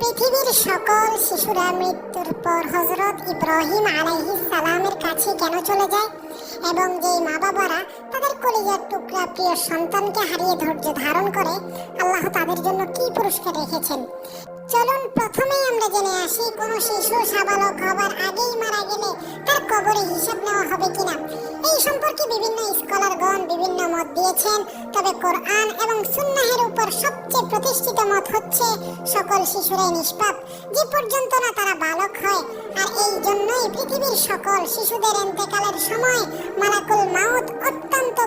পৃথিবীর সকল শিশুরা মৃত্যুর পর হজরত ইব্রাহিম আলাইহি সালামের কাছে কেন চলে যায়? এবং যে মা বাবারা তাদের কলিজার টুকরা প্রিয় সন্তানকে হারিয়ে ধৈর্য ধারণ করে, আল্লাহ তাদের জন্য কি পুরস্কার রেখেছেন? চলুন প্রথমেই আমরা জেনে আসি, কোনো শিশু সাবালক হবার আগেই মারা গেলে কবরে হিসাব নেওয়া হবে কিনা? এই সম্পর্কে বিভিন্ন স্কলারগণ বিভিন্ন মত দিয়েছেন, তবে কোরআন এবং সুন্নাহের উপর সবচেয়ে প্রতিষ্ঠিত মত হচ্ছে সকল শিশুরাই নিষ্পাপ, যে পর্যন্ত না তারা বালক হয়। আর এই জন্যই পৃথিবীর সকল শিশুদের এন্তেকালের সময় মালাকুল মাউত অত্যন্ত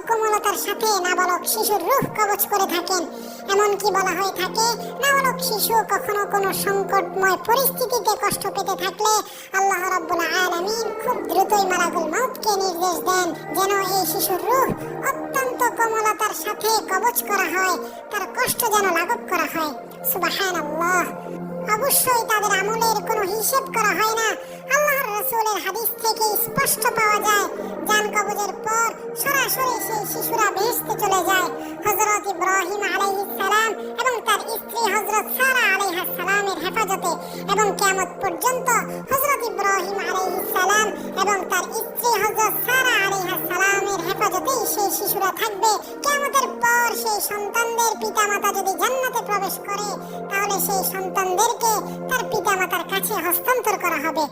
কোমলতার সাথে নাবালক শিশুর রূহ কবচ করে থাকেন। এমনকি বলা হয়ে থাকে, নাবালক শিশু কখনো কোনো সংকটময় পরিস্থিতিতে কষ্ট পেতে থাকলে আল্লাহ রাব্বুল আলামিন খুব দ্রুতই মালাকুল মাউতকে নির্দেশ দেন যেন এই শিশুর রূহ অত্যন্ত কোমলতার সাথে কবচ করা হয়, তার কষ্ট যেন লাঘব করা হয়। সুবহানাল্লাহ। অবশ্যই তাদের আমলের কোনো হিসেব করা হয় না। আল্লাহর রাসূলের হাদিস থেকে স্পষ্ট পাওয়া যায় জান কবজের পর সরাসরি সেই শিশুরা বেহেশতে চলে যায়। হযরত ইব্রাহিম আলাইহিস সালাম এবং তার স্ত্রী হযরত সারা আলাইহিস সালামের হেফাজতে এবং কিয়ামত পর্যন্ত হযরত ইব্রাহিম আলাইহিস সালাম এবং তার স্ত্রী হযরত সারা থাকবে। কিয়ামতের পর সেই সন্তানদের পিতামাতা যদি জান্নাতে প্রবেশ করে, তাহলে সেই সন্তানদেরকে তার পিতামাতার কাছে হস্তান্তর করা হবে।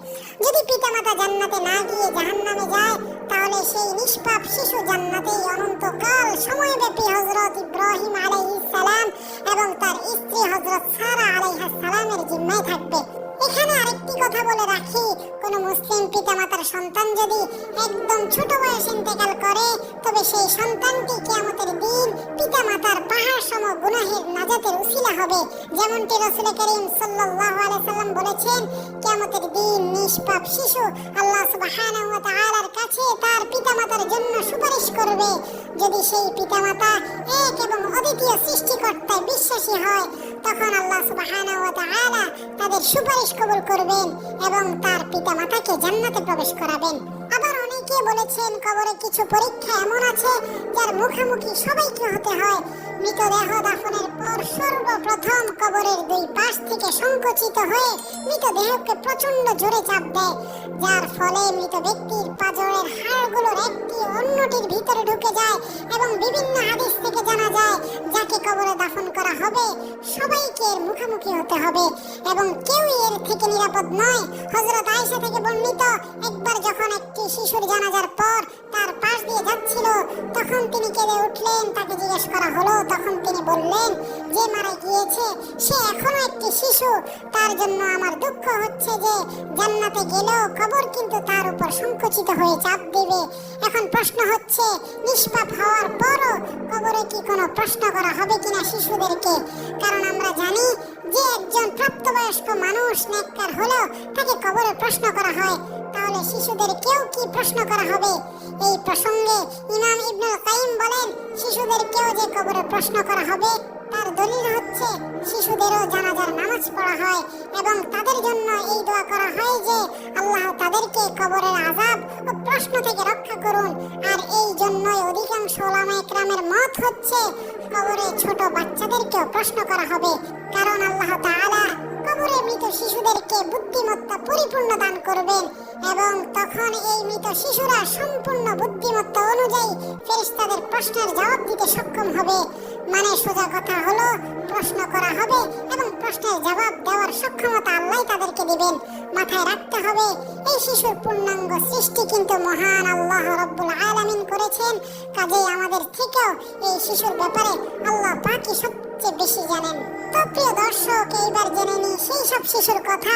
যদি পিতামাতা জান্নাতে না গিয়ে জাহান্নামে যায়, তাহলে সেই নিষ্পাপ শিশু জান্নাতেই অনন্তকাল সময়ব্যাপী হজরত ইব্রাহিম আলাইহিস সালাম এবং তার স্ত্রী হজরত সারা আলাইহিস সালামের জিম্মায় থাকবে। এখানে আরেকটি কথা বলে রাখি। কোন মুসলিম পিতামাতার সন্তান যদি একদম ছোট বয়সে ইন্তেকাল করে, তবে সেই সন্তানটি কিয়ামতের দিন পিতামাতার পাহাড় গুনাহের নাজাতের উসিলা হবে। যেমনটি রাসূল করিম সাল্লাল্লাহু আলাইহি বলেছেন, কিয়ামতের দিন নিষ্পাপ শিশু আল্লাহ সুবহানাহু ওয়া তাআলার কাছে তার পিতামাতার জন্য সুপারিশ করবে। যদি সেই পিতামাতা এক এবং অদ্বিতীয় সৃষ্টিকর্তায় বিশ্বাসী হয়, তখন আল্লাহ সুবহানাহু তাদের সুপারিশ কবুল করবেন এবং তার পিতামাতাকে জান্নাতে প্রবেশ করাবেন। আবার অনেকে বলেছেন কবরে কিছু পরীক্ষা এমন আছে যার মুখোমুখি সবাইকে হতে হয়? মৃতদেহ দাফনের পর সর্বপ্রথম কবরের দুই পাশ থেকে সংকুচিত হয়ে মৃতদেহকে প্রচণ্ড জোরে চাপ দেয়। যার ফলে মৃত ব্যক্তির পাজরের হাড়গুলোর একটি অন্যটির ভিতরে ঢুকে যায় এবং বিভিন্ন হাদিস থেকে জানা যায়, যাকে কবরে দাফন করা হবে, সবাইকে এর মুখোমুখি হতে হবে এবং কেউই এর থেকে নিরাপদ নয়। হযরত আয়েশা থেকে বর্ণিত, একবার যখন একটি শিশুর জানাজার পর তার পাশ দিয়ে যাচ্ছিল, তখন তিনি কেঁদে উঠলেন, তাকে জিজ্ঞেস করা হলো, তখন তিনি বললেন, যে মারা গিয়েছে, সে এখনও একটি শিশু। তার জন্য আমার দুঃখ হচ্ছে যে জান্নাতে গেলেও কবর কিন্তু তার উপর সংকুচিত হয়ে চাপ দেবে। এখন প্রশ্ন হচ্ছে, নিষ্পাপ হওয়ার পরও কবরে কি কোনো প্রশ্ন করা হবে কিনা শিশুদেরকে? কারণ আমরা জানি যে একজন প্রাপ্তবয়স্ক মানুষ, নেককার হলেও তাকে কবরে প্রশ্ন করা হয়। তাহলে শিশুদের কেউ কি প্রশ্ন করা হবে? এই প্রসঙ্গে ইমাম ইবনুল কাইম বলেন, শিশুদের কেউ যে কবরে প্রশ্ন করা হবে, তার দলিল হচ্ছে শিশুদেরও জানাজার নামাজ পড়া হয় এবং তাদের জন্য এই দোয়া করা হয় যে, আল্লাহ তাদেরকে কবরের আজাব ও প্রশ্ন থেকে রক্ষা করুন। আর এই জন্যই অধিকাংশ ওলামা একরামের মত হচ্ছে, কবরে ছোট বাচ্চাদেরকেও প্রশ্ন করা হবে। কারণ আল্লাহ তাআলা কবরে মৃত শিশুদেরকে বুদ্ধিমত্তা পরিপূর্ণ দান করবেন এবং তখন এই মৃত শিশুরা সম্পূর্ণ বুদ্ধিমত্তা অনুযায়ী ফেরেশতাদের প্রশ্নের জবাব দিতে সক্ষম হবে। মানে সোজা কথা হলো, প্রশ্ন করা হবে এবং প্রশ্নের জবাব দেওয়ার সক্ষমতা আল্লাহ তাদেরকে দিবেন। মাথায় রাখতে হবে। এই শিশুর পূর্ণাঙ্গ সৃষ্টি কিন্তু মহান আল্লাহ রব্বুল আলামিন করেছেন। কাজেই আমাদের থেকেও এই শিশুর ব্যাপারে আল্লাহ পাকই সবচেয়ে বেশি জানেন। তো প্রিয় দর্শক, এইবার জেনে নিই সেই সব শিশুর কথা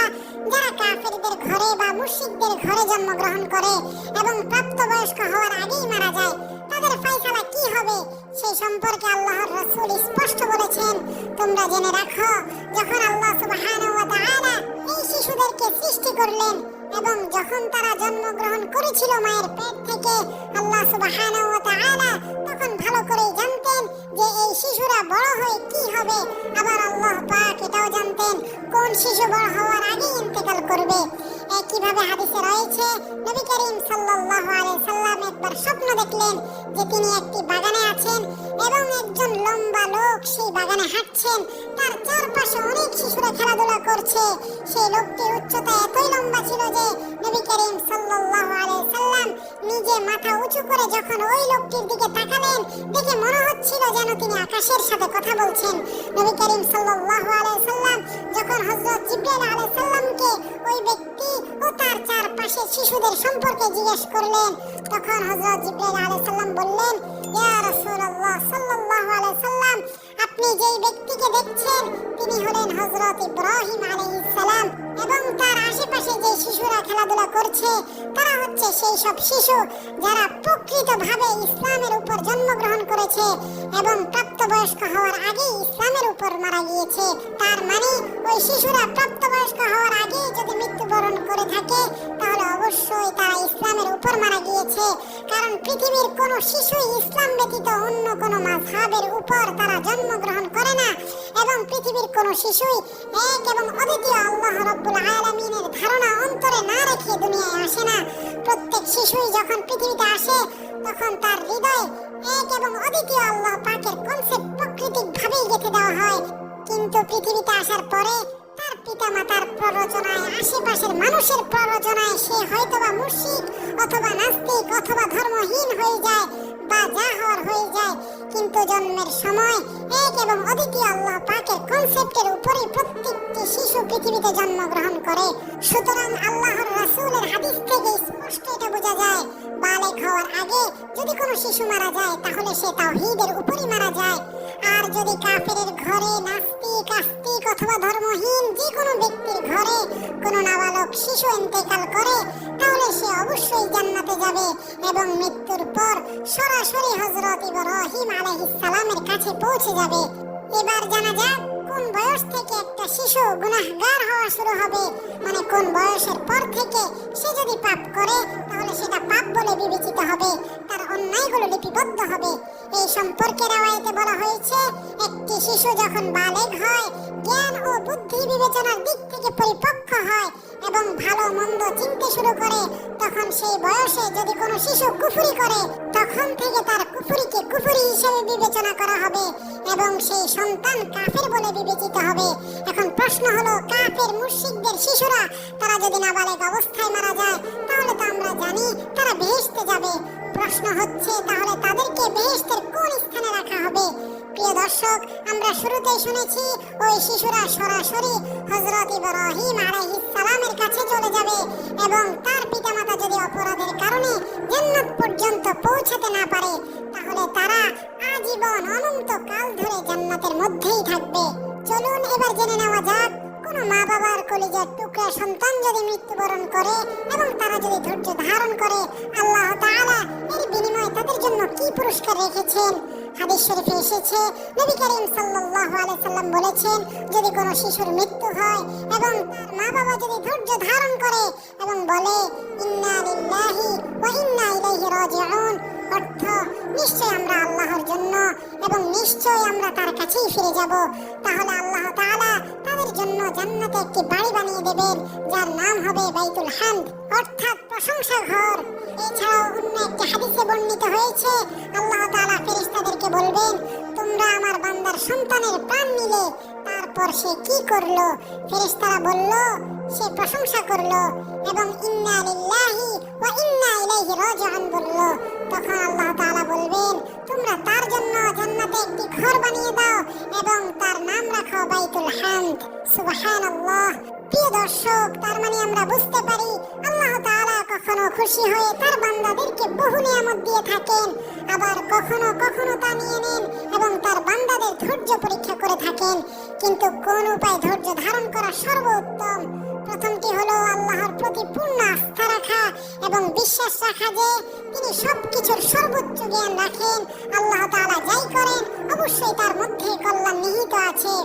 যারা কাফেরদের ঘরে বা ঘরে জন্মগ্রহণ করে এবং প্রাপ্তবয়স্ক হওয়ার আগেই মারা যায়, তাদের ফাইসালা কি হবে? সেই সম্পর্কে আল্লাহর রাসূল স্পষ্ট বলেছেন। তোমরা জেনে রাখো, যখন আল্লাহ সুবহানাহু এই শিশুদেরকে সৃষ্টি করলেন এবং যখন তারা জন্মগ্রহণ করেছিল মায়ের পেট থেকে, আল্লাহ তাআলা তখন ভালো করেই জানতেন যে এই শিশুরা বড় হয়ে কি হবে। আবার আল্লাহ পাক এটাও জানতেন কোন শিশু বড় হওয়ার আগে ইন্তেকাল করবে। কীভাবে হাদিসে রয়েছে, নবী করিম সাল্লাল্লাহু আলাইহি সাল্লাম একবার স্বপ্ন দেখলেন যে তিনি একটি বাগানে আছেন এবং একজন লম্বা লোক সেই বাগানে হাঁটছেন। তার চারপাশে অনেক শিশুরা খেলাধুলা করছে। সেই লোকটির উচ্চতা এতই লম্বা ছিল যে নবী করিম সাল্লাল্লাহু আলাইহি সাল্লাম নিজে মাথা উঁচু করে যখন ওই লোকটির দিকে তাকালেন, দেখে মনে হচ্ছিল যেন তিনি আকাশের সাথে কথা বলছেন। নবী করিম সাল্লাল্লাহু আলাইহি সাল্লাম যখন হযরত জিবরাইল আলাইহিস সালামকে ওই ব্যক্তি ও তার চারপাশে শিশুদের সম্পর্কে জিজ্ঞেস করলেন, তখন হযরত জিবরাইল আলাইহিস সালাম বললেন, ইয়া রাসূলুল্লাহ সাল্লাল্লাহু আলাইহি সাল্লাম আপনি যেই ব্যক্তিকে দেখছেন, তিনি হলেন হযরত ইব্রাহিম আলাইহিস সালাম এবং তার আশেপাশে যে শিশুরা খেলাধুলা করছে, তারা হচ্ছে সেই সব শিশু যারা প্রকৃতভাবে ইসলামের উপর জন্মগ্রহণ করেছে এবং প্রাপ্তবয়স্ক হওয়ার আগেই ইসলামের উপর মারা গিয়েছে। তার মানে ওই শিশুরা প্রাপ্তবয়স্ক হওয়ার আগেই যদি মৃত্যুবরণ করে থাকে, তাহলে অবশ্যই তারা ইসলামের উপর মারা গিয়েছে। কারণ পৃথিবীর কোনো শিশুই ইসলাম ব্যতীত অন্য কোনো মাযহাবের উপর তারা জন্মগ্রহণ করে না এবং পৃথিবীর কোনো শিশুই এক এবং অদ্বিতীয় আল্লাহ রব্বুল আলামিনের ধারণা অন্তরে না রেখে দুনিয়ায় আসে না। প্রত্যেক শিশুই যখন পৃথিবীতে আসে, তখন তার হৃদয়ে এক এবং অদ্বিতীয় আল্লাহ পাকের কনসেপ্ট প্রাকৃতিক ভাবেই গেঁথে দেওয়া হয়। কিন্তু পৃথিবীতে আসার পরে পিতামাতার প্ররোচনায়, আশেপাশের মানুষের প্ররোচনায় সে হয়তোবা মুশরিক অথবা নাস্তিক অথবা ধর্মহীন হয়ে যায় বা হওয়ার হয়ে যায়। কিন্তু জন্মের সময় এক এবং অদ্বিতীয় আল্লাহ পাকের কনসেপ্টের উপরেই প্রত্যেকটি শিশু পৃথিবীতে জন্মগ্রহণ করে। সুতরাং আল্লাহর রাসূলের হাদিস থেকে স্পষ্ট এটা বোঝা যায়, বালেক হওয়ার আগে যদি কোনো শিশু মারা যায় তাহলে সে তাওহীদের উপরই মারা যায়। আর যদি কাফেরের ঘরে নাস্তিক শিশু ইন্তেকাল করে, তাহলে সে অবশ্যই জান্নাতে যাবে এবং মৃত্যুর পর সরাসরি হযরত ইব্রাহিম আলাইহিস সালামের কাছে পৌঁছে যাবে। এবার জানা যাক কোন বয়স থেকে একটা শিশু গুনাহগার হওয়া শুরু হবে। মানে কোন বয়সের পর থেকে সে যদি পাপ করে, তাহলে সেটা পাপ বলে বিবেচিত হবে, তার অন্যায়গুলো লিপিবদ্ধ হবে। এই সম্পর্কে রাওয়াইতে বলা হয়েছে, একটি শিশু যখন বালেগ হয়, জ্ঞান ও বুদ্ধি বিবেচনার দিক থেকে পরিপক্ক হয় এবং ভালো মন্দ চিনতে শুরু করে, তখন সেই বয়সে যদি কোনো শিশু কুফুরি করে, তখন থেকে তার কুফুরিকে কুফুরি হিসেবে বিবেচনা করা হবে এবং সেই সন্তান কাফের বলে বিবেচিত হবে। এখন প্রশ্ন হলো, কাফের মুশরিকদের শিশুরা, তারা যদি নাবালেগ অবস্থায় মারা যায়, তাহলে তো আমরা জানি তারা বেহেশতে যাবে। প্রশ্ন হচ্ছে, তাহলে তাদেরকে বেহেশতের কোন স্থানে রাখা হবে? প্রিয় দর্শক, আমরা শুরুতেই শুনেছি, ওই শিশুরা সরাসরি হযরত ইব্রাহিম আলাইহিস সালামের কাছে চলে যাবে এবং তার পিতামাতা যদি অপরাধের কারণে জান্নাত পর্যন্ত পৌঁছাতে না পারে, তাহলে তারা আজীবন অনন্ত কাল ধরে জান্নাতের মধ্যেই থাকবে। চলুন এবার জেনে নেওয়া যাক, কোন মা বাবার কলিজার টুকরা সন্তান যদি মৃত্যুবরণ করে এবং তারা যদি ধৈর্য ধারণ করে, আল্লাহ তাআলা এর বিনিময়ে তাদের জন্য কি পুরস্কার রেখেছেন? হাদিস শরীফে এসেছে নবী করিম সাল্লাল্লাহু আলাইহি সাল্লাম বলেছেন, যদি কোনো শিশুর মৃত্যু হয় এবং তার মা বাবা যদি ধৈর্য ধারণ করে এবং বলে, ইন্না লিল্লাহি ওয়া ইন্না ইলাইহি রাজিউন অর্থ, নিশ্চয় আমরা আল্লাহর জন্য এবং নিশ্চয় আমরা তার কাছেই ফিরে যাব। তাহলে আল্লাহ তাআলা তাদের জন্য জান্নাতে একটি বাড়ি বানিয়ে দেবেন, যার নাম হবে বাইতুল হামদ, অর্থাৎ প্রশংসা ঘর। এছাড়াও অন্য একটি হাদিসে বর্ণিত হয়েছে, আল্লাহ তাআলা ফেরেশতাদেরকে বলবেন, তোমরা আমার বান্দার সন্তানের প্রাণ নিলে, তারপর সে কি করল? ফেরেশতারা বলল, সে প্রশংসা করল এবং ইন্না লিল্লাহি ওয়া ইন্না ইলাইহি রাজিউন বলল। তখন আল্লাহ তাআলা বলবেন তোমরা তার জন্য জান্নাতে একটি ঘর বানিয়ে দাও এবং তার নাম রাখো বাইতুল হামদ। সুবহানাল্লাহ। প্রিয় দর্শক, তার মানে আমরা বুঝতে পারি আল্লাহ তাআলা কখনো খুশি হয়ে তার বান্দাদেরকে বহু নিয়ামত দিয়ে থাকেন, আবার কখনো কখনো তা নিয়ে নেন এবং তার বান্দাদের ধৈর্য পরীক্ষা করে থাকেন। কিন্তু কোন উপায় ধৈর্য ধারণ করা সর্বোত্তম হলো আল্লাহর প্রতি পূর্ণ আস্থা রাখা এবং বিশ্বাস রাখা যে তিনি সবকিছুর সর্বোচ্চ জ্ঞান রাখেন। আল্লাহ তাআলা যাই করেন, অবশ্যই তার মধ্যে কল্যাণ নিহিত আছে।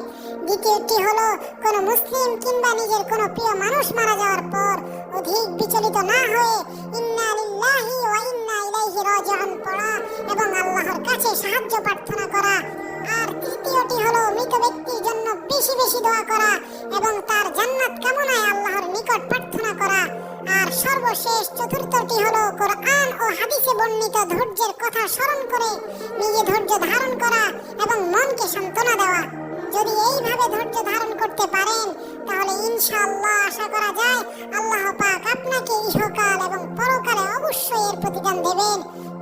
দ্বিতীয়টি হলো, কোন মুসলিম কিংবা নিজের কোনো প্রিয় মানুষ মারা যাওয়ার পর অধিক বিচলিত না হয়ে ইন্না লিল্লাহি ওয়া ইন্না ইলাইহি রাজিউন পড়া এবং আল্লাহর কাছে সাহায্য প্রার্থনা করা। আর তৃতীয়টি হলো বেশি বেশি দোয়া করা এবং তার জান্নাত কামনায় আল্লাহর নিকট প্রার্থনা করা। আর সর্বশেষ চতুর্থটি হলো কোরআন ও হাদিসে বর্ণিত ধৈর্যের কথা স্মরণ করে নিজে ধৈর্য ধারণ করা এবং মনকে সান্ত্বনা দেওয়া। যদি এইভাবে ধৈর্য ধারণ করতে পারেন, তাহলে ইনশাআল্লাহ আশা করা যায় আল্লাহ পাক আপনাকে ইহকাল এবং পরকালে অবশ্যই এর প্রতিদান দেবেন।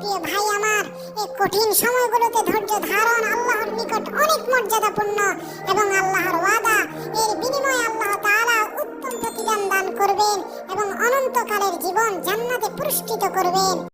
প্রিয় ভাই আমার, এই কঠিন সময়গুলোতে ধৈর্য ধারণ আল্লাহর নিকট অনেক মর্যাদাপূর্ণ এবং আল্লাহর ওয়াদা, এর বিনিময়ে আল্লাহ তাআলা উত্তম প্রতিদান দান করবেন এবং অনন্তকালের জীবন জান্নাতে পুরস্কৃত করবেন।